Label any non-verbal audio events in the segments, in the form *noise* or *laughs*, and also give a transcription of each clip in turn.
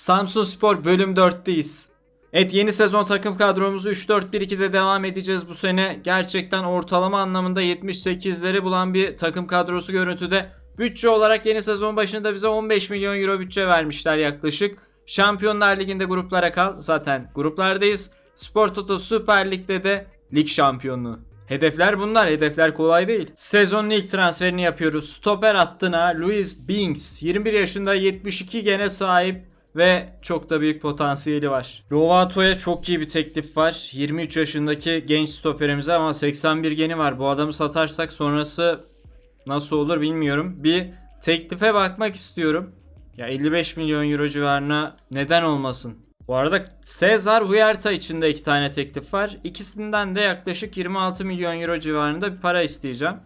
Samsun Spor bölüm 4'teyiz. Evet yeni sezon takım kadromuzu 3-4-1-2'de devam edeceğiz bu sene. Gerçekten ortalama anlamında 78'leri bulan bir takım kadrosu görüntüde. Bütçe olarak yeni sezon başında bize 15 milyon euro bütçe vermişler yaklaşık. Şampiyonlar Ligi'nde gruplara kal. Zaten gruplardayız. Spor Toto Süper Lig'de de lig şampiyonluğu. Hedefler bunlar. Hedefler kolay değil. Sezonun ilk transferini yapıyoruz. Stoper hattına Louis Binks. 21 yaşında 72 gene sahip ve çok da büyük potansiyeli var. Lovato'ya çok iyi bir teklif var. 23 yaşındaki genç stoperimize ama 81 geni var. Bu adamı satarsak sonrası nasıl olur bilmiyorum. Bir teklife bakmak istiyorum. Ya 55 milyon euro civarına neden olmasın? Bu arada Sezar Huerta için de iki tane teklif var. İkisinden de yaklaşık 26 milyon euro civarında bir para isteyeceğim.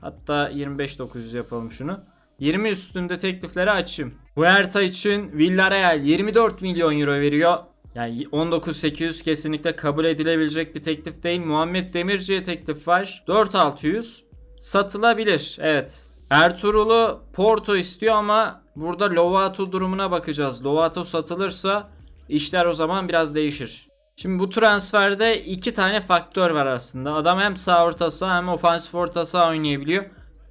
Hatta 25.900 yapalım şunu. 20 üstünde teklifleri açayım. Huerta için Villarreal 24 milyon euro veriyor. Yani 19.800 kesinlikle kabul edilebilecek bir teklif değil. Muhammed Demirci'ye teklif var. 4.600 satılabilir. Evet. Ertuğrul'u Porto istiyor ama burada Lovato durumuna bakacağız. Lovato satılırsa işler o zaman biraz değişir. Şimdi bu transferde iki tane faktör var aslında. Adam hem sağ orta hem ofansif orta oynayabiliyor.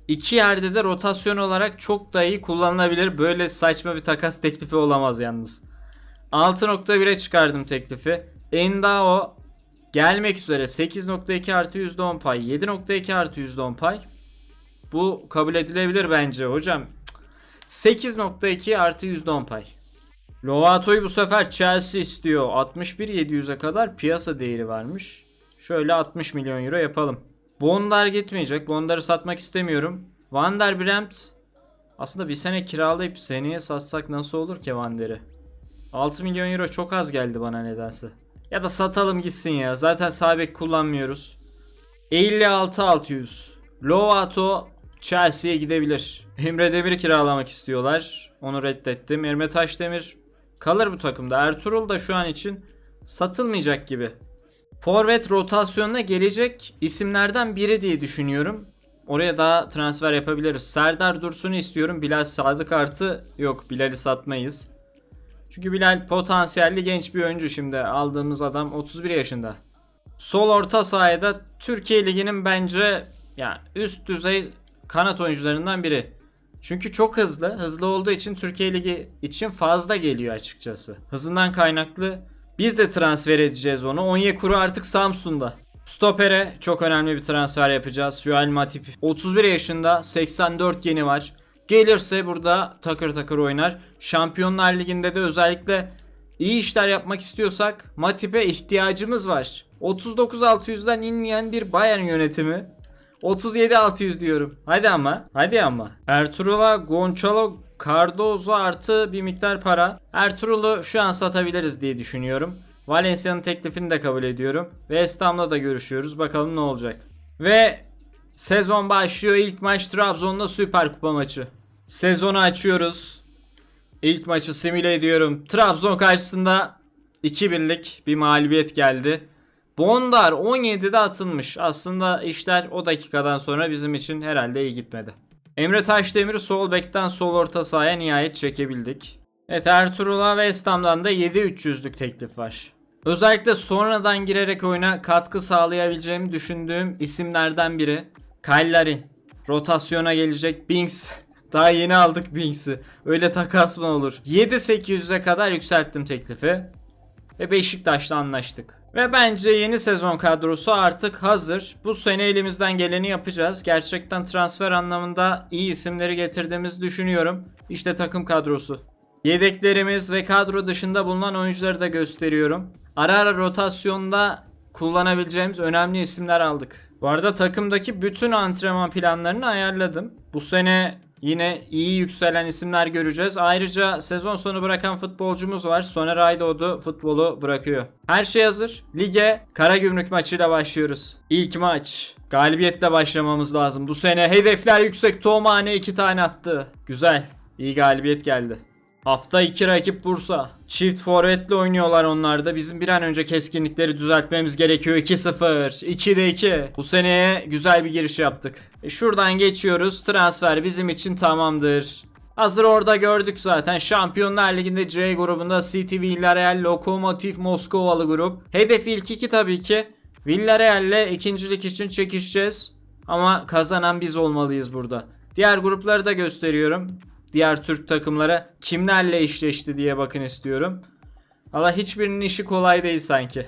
İki yerde de rotasyon olarak çok da iyi kullanılabilir. Böyle saçma bir takas teklifi olamaz yalnız. 6.1'e çıkardım teklifi. Endao gelmek üzere 8.2 artı %10 pay. 7.2 artı %10 pay. Bu kabul edilebilir bence hocam. 8.2 artı %10 pay. Lovato'yu bu sefer Chelsea istiyor. 61.700'e kadar piyasa değeri varmış. Şöyle 60 milyon euro yapalım. Bondar gitmeyecek. Bondar'ı satmak istemiyorum. Van der Bremt aslında bir sene kiralayıp seneye satsak nasıl olur ki Van der'i? 6 milyon euro çok az geldi bana nedense. Ya da satalım gitsin ya. Zaten sabek kullanmıyoruz. 56-600. Lovato Chelsea'ye gidebilir. Emre Demir'i kiralamak istiyorlar. Onu reddettim. Emre Taşdemir kalır bu takımda. Ertuğrul da şu an için satılmayacak gibi. Forvet rotasyonuna gelecek isimlerden biri diye düşünüyorum. Oraya daha transfer yapabiliriz. Serdar Dursun'u istiyorum. Bilal Sadık artı yok. Bilal'i satmayız. Çünkü Bilal potansiyelli genç bir oyuncu şimdi. Aldığımız adam 31 yaşında. Sol orta sahada Türkiye Ligi'nin bence ya üst düzey kanat oyuncularından biri. Çünkü çok hızlı. Hızlı olduğu için Türkiye Ligi için fazla geliyor açıkçası. Hızından kaynaklı biz de transfer edeceğiz onu. Onyekuru artık Samsun'da. Stopere çok önemli bir transfer yapacağız. Joel Matip 31 yaşında 84 geni var. Gelirse burada takır takır oynar. Şampiyonlar Ligi'nde de özellikle iyi işler yapmak istiyorsak Matip'e ihtiyacımız var. 39-600'den inmeyen bir Bayern yönetimi 37-600 diyorum. Hadi ama. Hadi ama. Ertuğrul'a Gonçalo Cardozo artı bir miktar para. Ertuğrul'u şu an satabiliriz diye düşünüyorum. Valencia'nın teklifini de kabul ediyorum. West Ham'la da görüşüyoruz. Bakalım ne olacak. Ve sezon başlıyor. İlk maç Trabzon'da Süper Kupa maçı. Sezonu açıyoruz. İlk maçı simüle ediyorum. Trabzon karşısında 2-1'lik bir mağlubiyet geldi. Bondar 17'de atılmış. Aslında işler o dakikadan sonra bizim için herhalde iyi gitmedi. Emre Taşdemir'i sol bekten sol orta sahaya nihayet çekebildik. Evet Ertuğrul'a ve Estam'dan da 7-300'lük teklif var. Özellikle sonradan girerek oyuna katkı sağlayabileceğimi düşündüğüm isimlerden biri. Kallarin. Rotasyona gelecek Binks. *laughs* Daha yeni aldık Binks'i. Öyle takas mı olur? 7-800'e kadar yükselttim teklifi. Ve Beşiktaş'la anlaştık. Ve bence yeni sezon kadrosu artık hazır. Bu sene elimizden geleni yapacağız. Gerçekten transfer anlamında iyi isimleri getirdiğimizi düşünüyorum. İşte takım kadrosu. Yedeklerimiz ve kadro dışında bulunan oyuncuları da gösteriyorum. Ara ara rotasyonda kullanabileceğimiz önemli isimler aldık. Bu arada takımdaki bütün antrenman planlarını ayarladım. Bu sene Yine iyi yükselen isimler göreceğiz. Ayrıca sezon sonu bırakan futbolcumuz var. Soner Aydoğdu futbolu bırakıyor. Her şey hazır. Lige Karagümrük maçıyla başlıyoruz. İlk maç. Galibiyetle başlamamız lazım. Bu sene hedefler yüksek. Tomane iki tane attı. Güzel. İyi galibiyet geldi. Hafta 2 rakip Bursa. Çift forvetle oynuyorlar onlar da. Bizim bir an önce keskinlikleri düzeltmemiz gerekiyor. 2-0. 2'de 2. Bu seneye güzel bir giriş yaptık. E şuradan geçiyoruz. Transfer bizim için tamamdır. Hazır orada gördük zaten. Şampiyonlar Ligi'nde C grubunda City, Villarreal, Lokomotiv Moskovalı grup. Hedef ilk iki tabii ki. Villarreal'le ikincilik için çekişeceğiz. Ama kazanan biz olmalıyız burada. Diğer grupları da gösteriyorum. Diğer Türk takımlara kimlerle eşleşti diye bakın istiyorum. Valla hiçbirinin işi kolay değil sanki.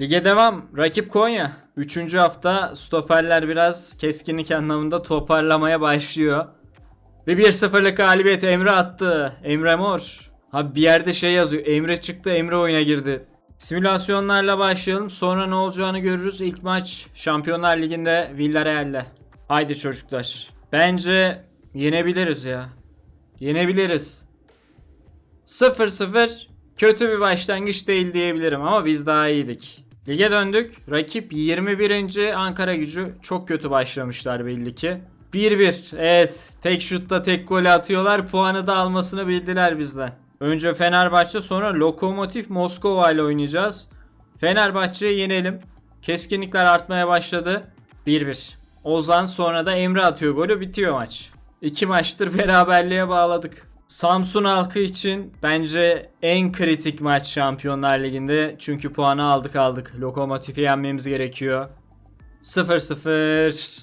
Lige devam. Rakip Konya. Üçüncü hafta stoperler biraz keskinlik anlamında toparlamaya başlıyor. Ve 1-0'lık galibiyet Emre attı. Emre Mor. Abi bir yerde şey yazıyor. Emre çıktı Emre oyuna girdi. Simülasyonlarla başlayalım. Sonra ne olacağını görürüz. İlk maç Şampiyonlar Ligi'nde Villarreal'le. Haydi çocuklar. Bence yenebiliriz ya. Yenebiliriz. 0-0 kötü bir başlangıç değil diyebilirim ama biz daha iyiydik. Lige döndük. Rakip 21. Ankara gücü çok kötü başlamışlar belli ki. 1-1. Evet. Tek şutta tek golü atıyorlar. Puanı da almasını bildiler bizden. Önce Fenerbahçe sonra Lokomotiv Moskova ile oynayacağız. Fenerbahçe'yi yenelim. Keskinlikler artmaya başladı. 1-1. Ozan sonra da Emre atıyor golü bitiyor maç. İki maçtır beraberliğe bağladık. Samsun halkı için bence en kritik maç Şampiyonlar Ligi'nde. Çünkü puanı aldık aldık. Lokomotif'i yenmemiz gerekiyor. 0-0.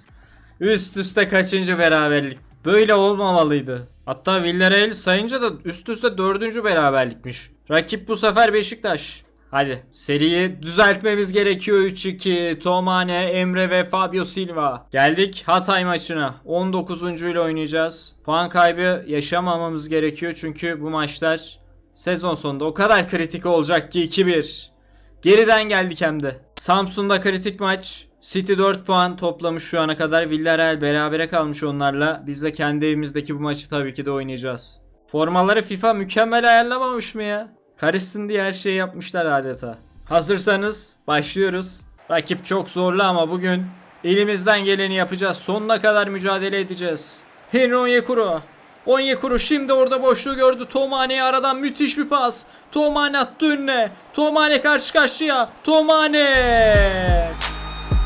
Üst üste kaçıncı beraberlik? Böyle olmamalıydı. Hatta Villarreal sayınca da üst üste dördüncü beraberlikmiş. Rakip bu sefer Beşiktaş. Hadi seriyi düzeltmemiz gerekiyor 3-2. Tomane, Emre ve Fabio Silva. Geldik Hatay maçına. 19. ile oynayacağız. Puan kaybı yaşamamamız gerekiyor çünkü bu maçlar sezon sonunda o kadar kritik olacak ki 2-1. Geriden geldik hem de. Samsun'da kritik maç. City 4 puan toplamış şu ana kadar. Villarreal berabere kalmış onlarla. Biz de kendi evimizdeki bu maçı tabii ki de oynayacağız. Formaları FIFA mükemmel ayarlamamış mı ya? Karışsın diye her şeyi yapmışlar adeta. Hazırsanız başlıyoruz. Rakip çok zorlu ama bugün elimizden geleni yapacağız. Sonuna kadar mücadele edeceğiz. Henry Onyekuru. Onyekuru şimdi orada boşluğu gördü. Tomane'ye aradan müthiş bir pas. Tomane attı önüne. Tomane karşı karşıya. Tomane.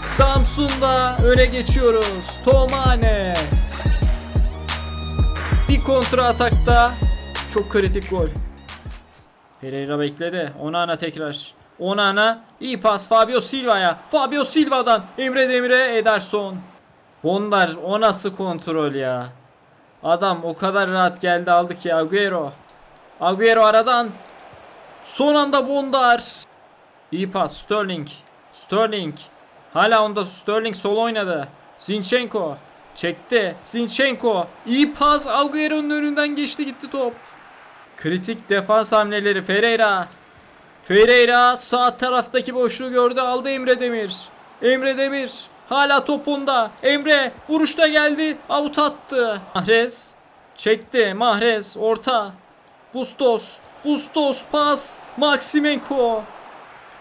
Samsun'da öne geçiyoruz. Tomane. Bir kontra atakta çok kritik gol. Pereira bekledi. Onana tekrar. Onana iyi pas Fabio Silva'ya. Fabio Silva'dan Emre Demir'e Ederson. Bondar o nasıl kontrol ya? Adam o kadar rahat geldi aldı ki Agüero. Agüero aradan. Son anda Bondar. İyi pas Sterling. Sterling. Hala onda Sterling sol oynadı. Zinchenko. Çekti. Zinchenko. İyi pas Agüero'nun önünden geçti gitti top. Kritik defans hamleleri Ferreira. Ferreira sağ taraftaki boşluğu gördü aldı Emre Demir. Emre Demir hala topunda. Emre vuruşta geldi avut attı. Mahrez çekti Mahrez orta. Bustos. Bustos pas. Maximenko.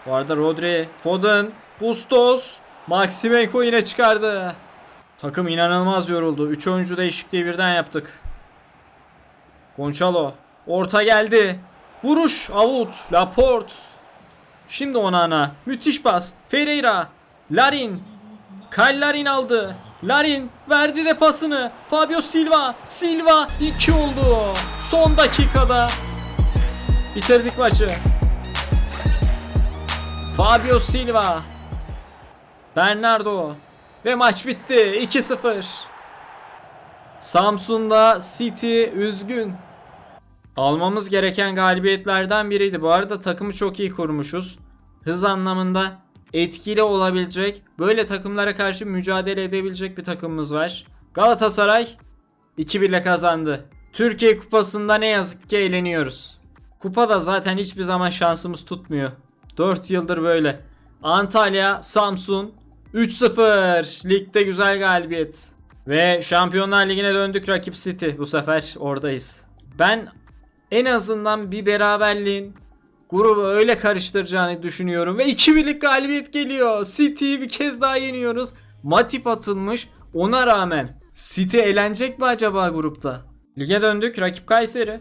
Bu arada Rodri, Foden, Bustos, Maximenko yine çıkardı. Takım inanılmaz yoruldu. 3 oyuncu değişikliği birden yaptık. Gonçalo. Orta geldi. Vuruş. Avut. Laporte. Şimdi Onana. Müthiş pas. Ferreira. Larin. Kyle Larin aldı. Larin verdi de pasını. Fabio Silva. Silva 2 oldu. Son dakikada. Bitirdik maçı. Fabio Silva. Bernardo. Ve maç bitti. 2-0. Samsun'da City üzgün. Almamız gereken galibiyetlerden biriydi. Bu arada takımı çok iyi kurmuşuz. Hız anlamında etkili olabilecek, böyle takımlara karşı mücadele edebilecek bir takımımız var. Galatasaray 2-1 ile kazandı. Türkiye Kupası'nda ne yazık ki eğleniyoruz. Kupada zaten hiçbir zaman şansımız tutmuyor. 4 yıldır böyle. Antalya, Samsun 3-0. Ligde güzel galibiyet. Ve Şampiyonlar Ligi'ne döndük rakip City. Bu sefer oradayız. Ben en azından bir beraberliğin grubu öyle karıştıracağını düşünüyorum. Ve 2-1'lik galibiyet geliyor. City'yi bir kez daha yeniyoruz. Matip atılmış. Ona rağmen City eğlenecek mi acaba grupta? Lige döndük. Rakip Kayseri.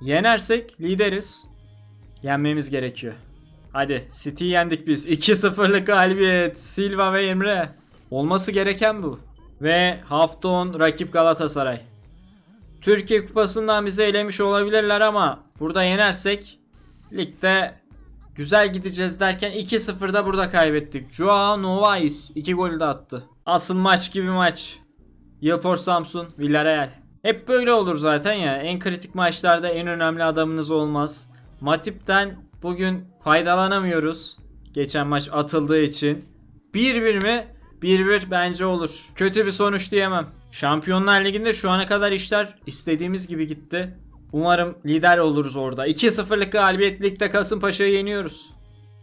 Yenersek lideriz. Yenmemiz gerekiyor. Hadi City'yi yendik biz. 2-0'lık galibiyet. Silva ve Emre. Olması gereken bu. Ve hafta 10 rakip Galatasaray. Türkiye Kupası'ndan bizi elemiş olabilirler ama burada yenersek ligde güzel gideceğiz derken 2-0'da burada kaybettik. Joao Novais 2 golü de attı. Asıl maç gibi maç. Yılpor Samsun, Villarreal. Hep böyle olur zaten ya. En kritik maçlarda en önemli adamınız olmaz. Matip'ten bugün faydalanamıyoruz. Geçen maç atıldığı için. 1-1 mi? 1-1 bence olur. Kötü bir sonuç diyemem. Şampiyonlar Ligi'nde şu ana kadar işler istediğimiz gibi gitti. Umarım lider oluruz orada. 2-0'lık galibiyet ligde Kasımpaşa'yı yeniyoruz.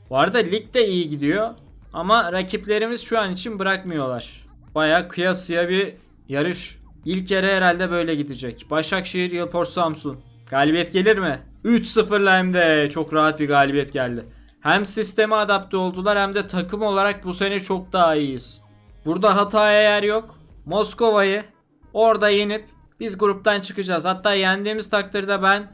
Bu arada lig de iyi gidiyor. Ama rakiplerimiz şu an için bırakmıyorlar. Baya kıyasıya bir yarış. İlk yarı herhalde böyle gidecek. Başakşehir, Yılport, Samsun. Galibiyet gelir mi? 3-0'la hem de çok rahat bir galibiyet geldi. Hem sisteme adapte oldular hem de takım olarak bu sene çok daha iyiyiz. Burada hataya yer yok. Moskova'yı orada yenip biz gruptan çıkacağız. Hatta yendiğimiz takdirde ben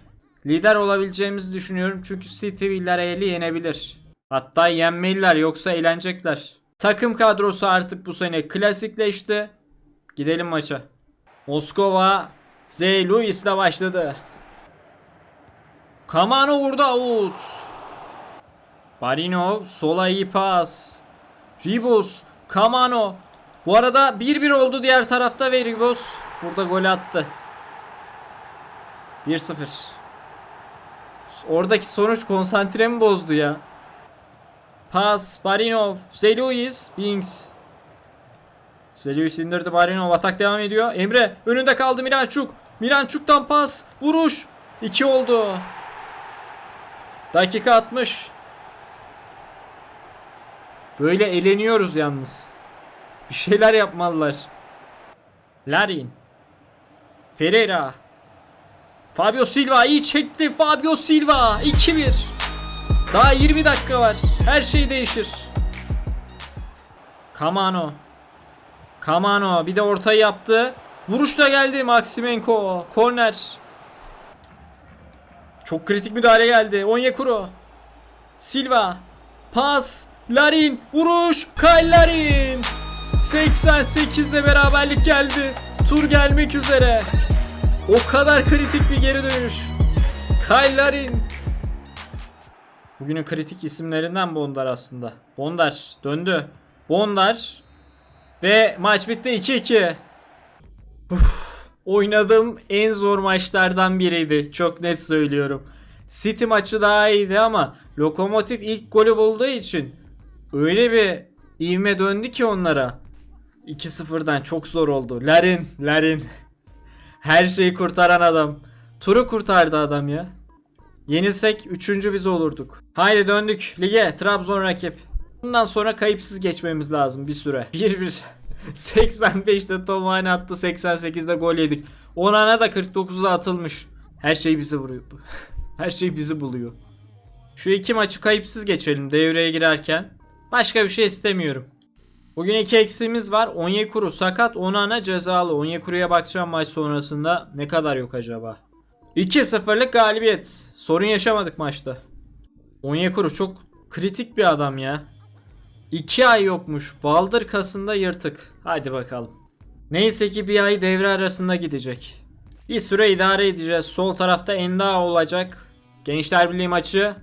lider olabileceğimizi düşünüyorum. Çünkü City Villarreal'i yenebilir. Hatta yenmeliler yoksa eğlenecekler. Takım kadrosu artık bu sene klasikleşti. Gidelim maça. Moskova Z. Luis'le başladı. Kamano vurdu out. Barinov sola iyi pas. Ribos, Kamano. Bu arada 1-1 oldu diğer tarafta ve Ribos burada gol attı. 1-0. Oradaki sonuç konsantremi bozdu ya. Pas, Barinov, Zeluis, Binks. Zeluis indirdi Barinov, atak devam ediyor. Emre önünde kaldı Mirançuk. Mirançuk'tan pas, vuruş. 2 oldu. Dakika 60. Böyle eleniyoruz yalnız. Bir şeyler yapmalılar. Larin. Ferreira. Fabio Silva iyi çekti. Fabio Silva 2-1. Daha 20 dakika var. Her şey değişir. Kamano. Kamano bir de ortayı yaptı. Vuruş da geldi Maximenko. Korner. Çok kritik müdahale geldi. Onyekuru. Silva. Pas. Larin. Vuruş. Kyle Larin. 88'de beraberlik geldi. Tur gelmek üzere. O kadar kritik bir geri dönüş. Kyle Larin. Bugünün kritik isimlerinden Bondar aslında. Bondar döndü. Bondar. Ve maç bitti 2-2. Uf, Oynadığım en zor maçlardan biriydi. Çok net söylüyorum. City maçı daha iyiydi ama Lokomotiv ilk golü bulduğu için öyle bir ivme döndü ki onlara. 2-0'dan çok zor oldu. Larin, Larin. Her şeyi kurtaran adam. Turu kurtardı adam ya. Yenilsek 3. biz olurduk. Haydi döndük lige. Trabzon rakip. Bundan sonra kayıpsız geçmemiz lazım bir süre. 1-1. 85'te Tomane attı 88'de gol yedik. Onana da 49'da atılmış. Her şey bizi vuruyor. *laughs* Her şey bizi buluyor. Şu iki maçı kayıpsız geçelim devreye girerken. Başka bir şey istemiyorum. Bugün iki eksiğimiz var. Onyekuru sakat, Onana cezalı. Onyekuru'ya bakacağım maç sonrasında. Ne kadar yok acaba? 2-0'lık galibiyet. Sorun yaşamadık maçta. Onyekuru çok kritik bir adam ya. 2 ay yokmuş. Baldır kasında yırtık. Hadi bakalım. Neyse ki bir ay devre arasında gidecek. Bir süre idare edeceğiz. Sol tarafta Enda olacak. Gençler Birliği maçı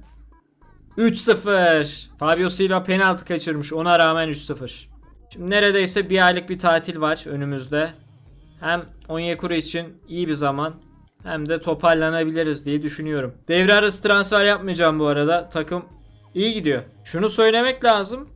3-0. Fabio Silva penaltı kaçırmış. Ona rağmen 3-0. Şimdi neredeyse bir aylık bir tatil var önümüzde. Hem Onyekuru için iyi bir zaman hem de toparlanabiliriz diye düşünüyorum. Devre arası transfer yapmayacağım bu arada. Takım iyi gidiyor. Şunu söylemek lazım.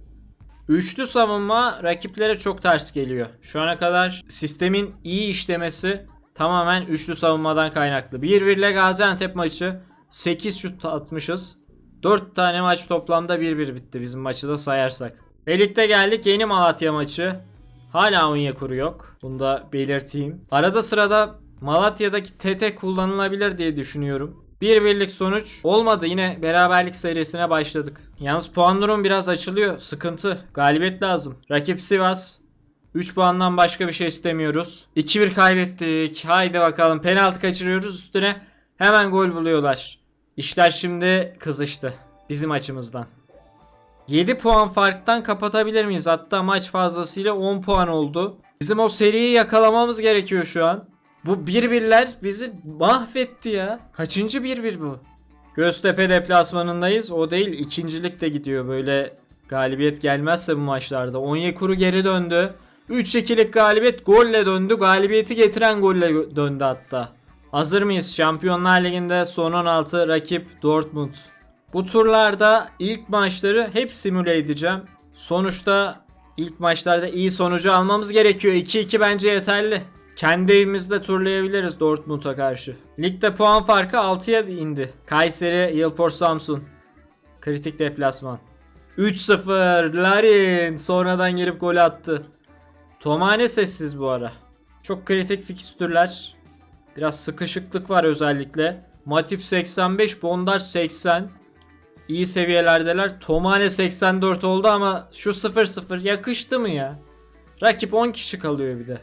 Üçlü savunma rakiplere çok ters geliyor. Şu ana kadar sistemin iyi işlemesi tamamen üçlü savunmadan kaynaklı. 1-1 ile Gaziantep maçı 8 şut atmışız. 4 tane maç toplamda 1-1 bitti bizim maçı da sayarsak. Ligde geldik yeni Malatya maçı. Hala Onyekuru yok. Bunu da belirteyim. Arada sırada Malatya'daki TT kullanılabilir diye düşünüyorum. Bir birlik sonuç olmadı. Yine beraberlik serisine başladık. Yalnız puan durum biraz açılıyor. Sıkıntı. Galibiyet lazım. Rakip Sivas. 3 puandan başka bir şey istemiyoruz. 2-1 kaybettik. Haydi bakalım. Penaltı kaçırıyoruz üstüne. Hemen gol buluyorlar. İşler şimdi kızıştı. Bizim açımızdan. 7 puan farktan kapatabilir miyiz? Hatta maç fazlasıyla 10 puan oldu. Bizim o seriyi yakalamamız gerekiyor şu an. Bu bir birler bizi mahvetti ya. Kaçıncı bir bir bu? Göztepe deplasmanındayız. O değil ikincilik de gidiyor. Böyle galibiyet gelmezse bu maçlarda. Onyekuru geri döndü. 3-2'lik galibiyet golle döndü. Galibiyeti getiren golle döndü hatta. Hazır mıyız? Şampiyonlar Ligi'nde son 16 rakip Dortmund. Bu turlarda ilk maçları hep simüle edeceğim. Sonuçta ilk maçlarda iyi sonucu almamız gerekiyor. 2-2 bence yeterli. Kendi evimizde turlayabiliriz Dortmund'a karşı. Ligde puan farkı 6'ya indi. Kayseri, Yılport Samsun. Kritik deplasman. 3-0 Larin sonradan girip gol attı. Tomane sessiz bu ara. Çok kritik fikstürler. Biraz sıkışıklık var özellikle. Matip 85, Bondar 80. İyi seviyelerdeler. Tomane 84 oldu ama şu 0-0 yakıştı mı ya? Rakip 10 kişi kalıyor bir de.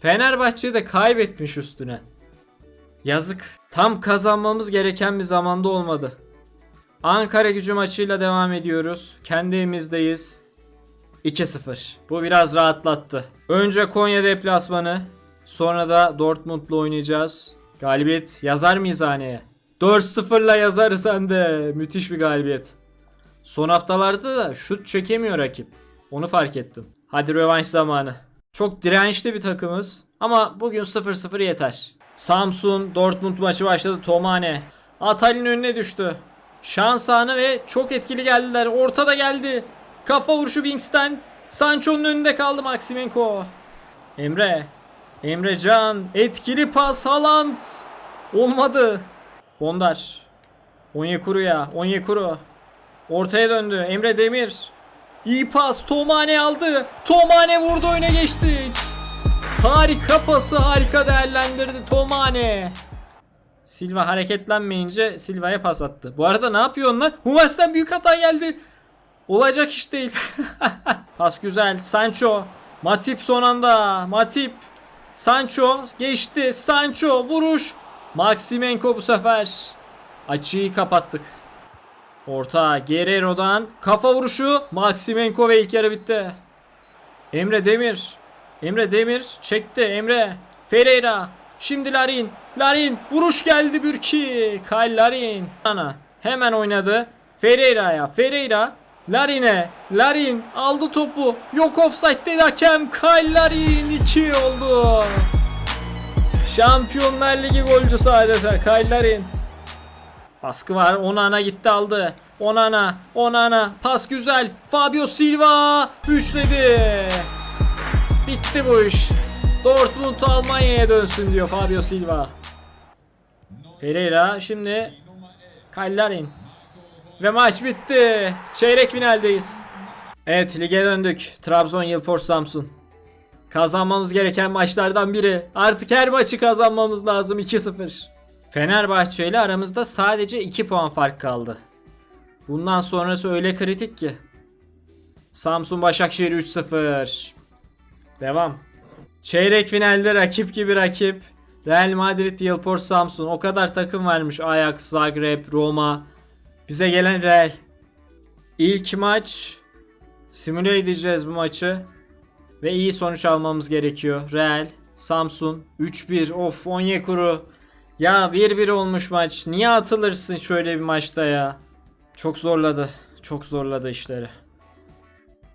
Fenerbahçe de kaybetmiş üstüne. Yazık. Tam kazanmamız gereken bir zamanda olmadı. Ankara gücü maçıyla devam ediyoruz. Kendi evimizdeyiz. 2-0. Bu biraz rahatlattı. Önce Konya deplasmanı. Sonra da Dortmund'la oynayacağız. Galibiyet yazar mıyız haneye? 4-0'la yazarız hem de. Müthiş bir galibiyet. Son haftalarda da şut çekemiyor rakip. Onu fark ettim. Hadi rövanş zamanı. Çok dirençli bir takımız. Ama bugün 0-0 yeter. Samsun Dortmund maçı başladı. Tomane. Atal'in önüne düştü. Şans anı ve çok etkili geldiler. Ortada geldi. Kafa vuruşu Bings'ten. Sancho'nun önünde kaldı Maximenko. Emre. Emre Can. Etkili pas Haaland. Olmadı. Bondar. Onyekuru'ya. Onyekuru. Ortaya döndü. Emre Demir. İyi pas. Tomane aldı. Tomane vurdu öne geçti. Harika pası harika değerlendirdi Tomane. Silva hareketlenmeyince Silva'ya pas attı. Bu arada ne yapıyor onlar? Hummels'ten büyük hata geldi. Olacak iş değil. *laughs* pas güzel. Sancho. Matip son anda. Matip. Sancho geçti. Sancho vuruş. Maximenko bu sefer. Açıyı kapattık. Orta Guerrero'dan kafa vuruşu Maximenko ve ilk yarı bitti. Emre Demir. Emre Demir çekti Emre. Ferreira. Şimdi Larin. Larin vuruş geldi Bürki. Kyle Larin. Ana hemen oynadı. Ferreira'ya. Ferreira. Larin'e. Larin aldı topu. Yok offside dedi hakem. Kyle Larin 2 oldu. Şampiyonlar Ligi golcüsü adeta Kyle Larin. Baskı var. Onana gitti aldı. Onana. Onana. Pas güzel. Fabio Silva. Üçledi. Bitti bu iş. Dortmund Almanya'ya dönsün diyor Fabio Silva. Pereira şimdi Kallarin. Ve maç bitti. Çeyrek finaldeyiz. Evet lige döndük. Trabzon Yılport Samsun. Kazanmamız gereken maçlardan biri. Artık her maçı kazanmamız lazım 2-0. Fenerbahçe ile aramızda sadece 2 puan fark kaldı. Bundan sonrası öyle kritik ki. Samsun Başakşehir 3-0. Devam. Çeyrek finalde rakip gibi rakip. Real Madrid, Yılport Samsun. O kadar takım varmış. Ajax, Zagreb, Roma. Bize gelen Real. İlk maç simüle edeceğiz bu maçı. Ve iyi sonuç almamız gerekiyor. Real, Samsun 3-1. Of Onyekuru. Ya 1-1 olmuş maç. Niye atılırsın şöyle bir maçta ya? Çok zorladı. Çok zorladı işleri.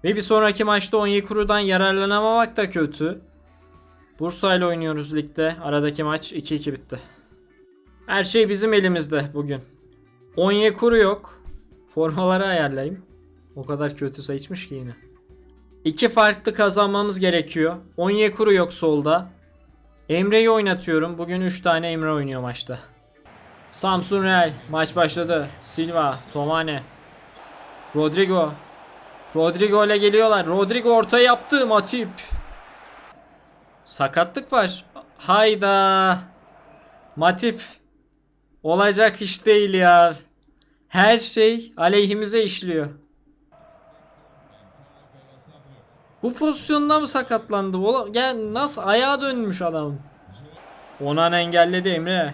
Ve bir sonraki maçta Onyekuru'dan yararlanamamak da kötü. Bursa ile oynuyoruz ligde. Aradaki maç 2-2 bitti. Her şey bizim elimizde bugün. Onyekuru yok. Formaları ayarlayayım. O kadar kötü seçmiş ki yine. İki farklı kazanmamız gerekiyor. Onyekuru yok solda. Emre'yi oynatıyorum. Bugün 3 tane Emre oynuyor maçta. Samsun Real. Maç başladı. Silva, Tomane, Rodrigo. Rodrigo ile geliyorlar. Rodrigo orta yaptı. Matip. Sakatlık var. Hayda. Matip. Olacak iş değil ya. Her şey aleyhimize işliyor. Bu pozisyonda mı sakatlandı? Gel nasıl ayağa dönmüş adam. Onan engelledi Emre.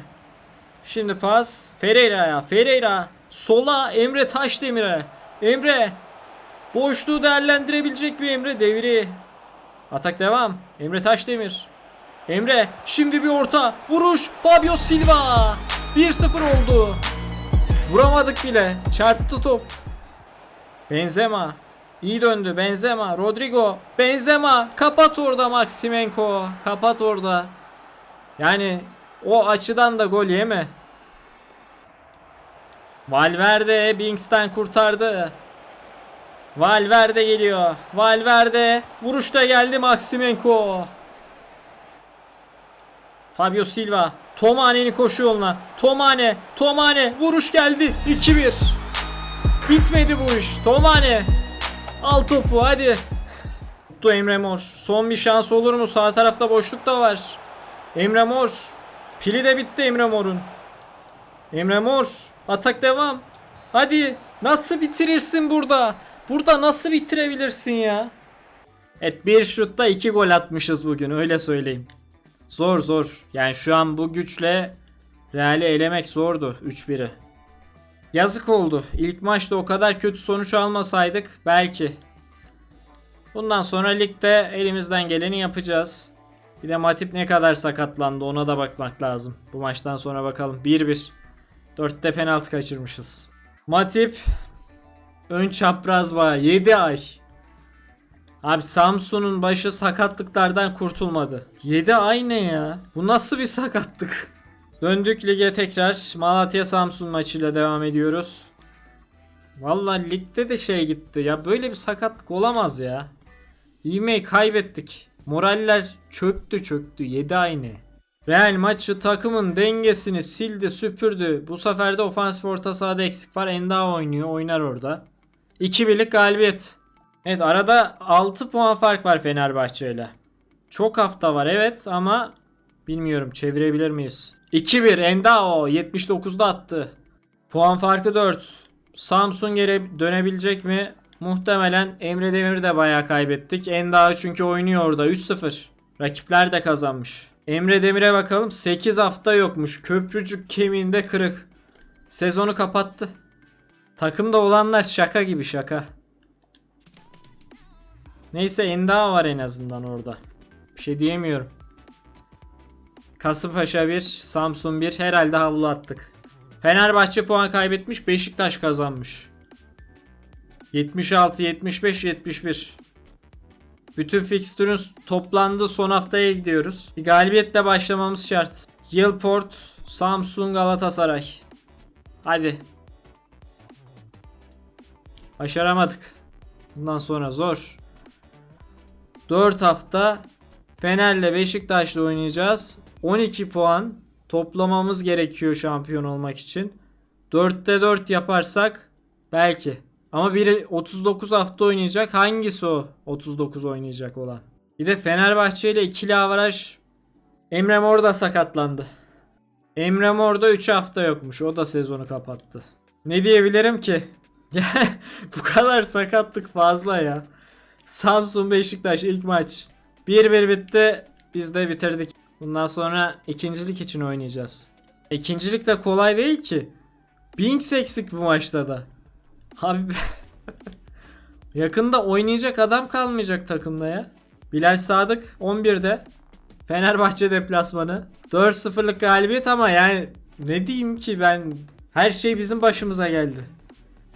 Şimdi pas Ferreira'ya. Ferreira sola Emre Taşdemir'e. Emre boşluğu değerlendirebilecek bir Emre devri. Atak devam. Emre Taşdemir. Emre şimdi bir orta. Vuruş. Fabio Silva. 1-0 oldu. Vuramadık bile. Çarptı top. Benzema. İyi döndü. Benzema. Rodrigo. Benzema. Kapat orada Maximenko. Kapat orada. Yani o açıdan da gol yeme. Valverde Bings'ten kurtardı. Valverde geliyor. Valverde vuruşta geldi Maximenko. Fabio Silva. Tomane'nin koşu yoluna. Tomane. Tomane. Vuruş geldi. 2-1. Bitmedi bu iş. Tomane. Al topu hadi. Tuttu Emre Mor. Son bir şans olur mu? Sağ tarafta boşluk da var. Emre Mor. Pili de bitti Emre Mor'un. Emre Mor. Atak devam. Hadi. Nasıl bitirirsin burada? Burada nasıl bitirebilirsin ya? Evet bir şutta iki gol atmışız bugün öyle söyleyeyim. Zor zor. Yani şu an bu güçle Real'i elemek zordu 3-1'i. Yazık oldu. İlk maçta o kadar kötü sonuç almasaydık belki. Bundan sonra ligde elimizden geleni yapacağız. Bir de Matip ne kadar sakatlandı ona da bakmak lazım. Bu maçtan sonra bakalım. 1-1. 4'te penaltı kaçırmışız. Matip ön çapraz bağ 7 ay. Abi Samsun'un başı sakatlıklardan kurtulmadı. 7 ay ne ya? Bu nasıl bir sakatlık? Döndük lige tekrar. Malatya Samsun maçıyla devam ediyoruz. Vallahi ligde de şey gitti. Ya böyle bir sakatlık olamaz ya. İğmeyi kaybettik. Moraller çöktü çöktü. 7 aynı. Real maçı takımın dengesini sildi süpürdü. Bu sefer de ofansif orta sahada eksik var. Enda oynuyor. Oynar orada. 2 birlik galibiyet. Evet arada 6 puan fark var Fenerbahçe ile. Çok hafta var evet ama bilmiyorum çevirebilir miyiz? 2-1 Endao 79'da attı. Puan farkı 4. Samsun geri dönebilecek mi? Muhtemelen Emre Demir de bayağı kaybettik. Endao çünkü oynuyor orada 3-0. Rakipler de kazanmış. Emre Demir'e bakalım 8 hafta yokmuş. Köprücük kemiğinde kırık. Sezonu kapattı. Takımda olanlar şaka gibi şaka. Neyse Enda var en azından orada. Bir şey diyemiyorum. Kasımpaşa 1, Samsun 1. Herhalde havlu attık. Fenerbahçe puan kaybetmiş, Beşiktaş kazanmış. 76, 75, 71. Bütün fikstürün toplandığı son haftaya gidiyoruz. Bir galibiyetle başlamamız şart. Yılport, Samsun, Galatasaray. Hadi. Başaramadık. Bundan sonra zor. 4 hafta Fener'le Beşiktaş'la oynayacağız. 12 puan toplamamız gerekiyor şampiyon olmak için. 4'te 4 yaparsak belki. Ama biri 39 hafta oynayacak. Hangisi o 39 oynayacak olan? Bir de Fenerbahçe ile ikili avaraj Emre Mor da sakatlandı. Emre Mor da 3 hafta yokmuş. O da sezonu kapattı. Ne diyebilirim ki? *laughs* Bu kadar sakatlık fazla ya. Samsun Beşiktaş ilk maç. 1-1 bitti. Biz de bitirdik. Bundan sonra ikincilik için oynayacağız. İkincilik de kolay değil ki. Binks eksik bu maçta da. Abi *laughs* yakında oynayacak adam kalmayacak takımda ya. Bilal Sadık 11'de. Fenerbahçe deplasmanı. 4-0'lık galibiyet ama yani ne diyeyim ki ben her şey bizim başımıza geldi.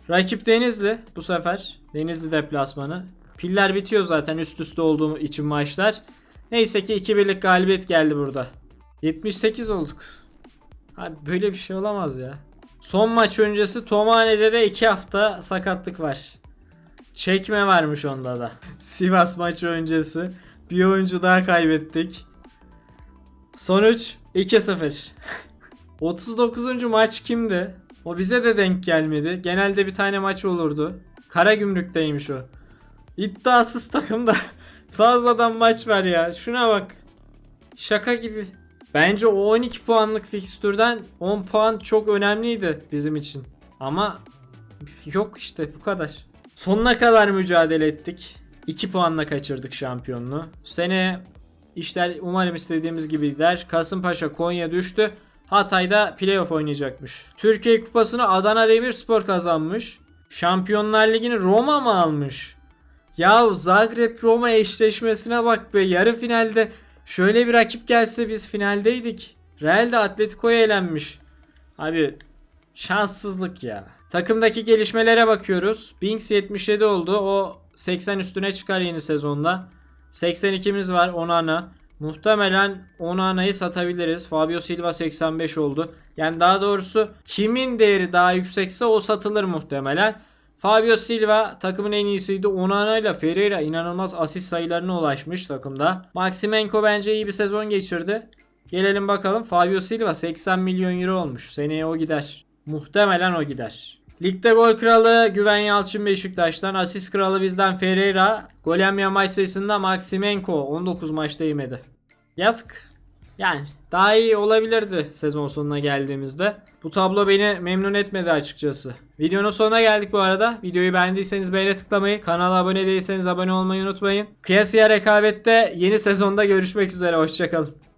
Rakip Denizli bu sefer. Denizli deplasmanı. Piller bitiyor zaten üst üste olduğum için maçlar. Neyse ki 2-1'lik galibiyet geldi burada. 78 olduk. Abi böyle bir şey olamaz ya. Son maç öncesi Tomane'de de 2 hafta sakatlık var. Çekme varmış onda da. *laughs* Sivas maçı öncesi bir oyuncu daha kaybettik. Sonuç 2-0. 39. maç kimdi? O bize de denk gelmedi. Genelde bir tane maç olurdu. Karagümrük'teymiş o. İddiasız takımda *laughs* fazladan maç var ya. Şuna bak. Şaka gibi. Bence o 12 puanlık fikstürden 10 puan çok önemliydi bizim için. Ama yok işte bu kadar. Sonuna kadar mücadele ettik. 2 puanla kaçırdık şampiyonluğu. Sene işler umarım istediğimiz gibi gider. Kasımpaşa Konya düştü. Hatay'da playoff oynayacakmış. Türkiye Kupası'nı Adana Demirspor kazanmış. Şampiyonlar Ligi'ni Roma mı almış? Ya Zagreb Roma eşleşmesine bak be. Yarı finalde Şöyle bir rakip gelse biz finaldeydik. Real de Atletico'ya elenmiş. Abi şanssızlık ya. Takımdaki gelişmelere bakıyoruz. Binks 77 oldu. O 80 üstüne çıkar yeni sezonda. 82'miz var Onana. Muhtemelen Onana'yı satabiliriz. Fabio Silva 85 oldu. Yani daha doğrusu kimin değeri daha yüksekse o satılır muhtemelen. Fabio Silva takımın en iyisiydi. Onana ile Ferreira inanılmaz asist sayılarına ulaşmış takımda. Maximenko bence iyi bir sezon geçirdi. Gelelim bakalım. Fabio Silva 80 milyon euro olmuş. Seneye o gider. Muhtemelen o gider. Ligde gol kralı Güven Yalçın Beşiktaş'tan. Asist kralı bizden Ferreira. Gol yemeyen maç sayısında Maximenko 19 maçta yemedi. Yazık. Yani daha iyi olabilirdi sezon sonuna geldiğimizde. Bu tablo beni memnun etmedi açıkçası. Videonun sonuna geldik bu arada. Videoyu beğendiyseniz beğene tıklamayı, kanala abone değilseniz abone olmayı unutmayın. Kıyasıya rekabette yeni sezonda görüşmek üzere. Hoşçakalın.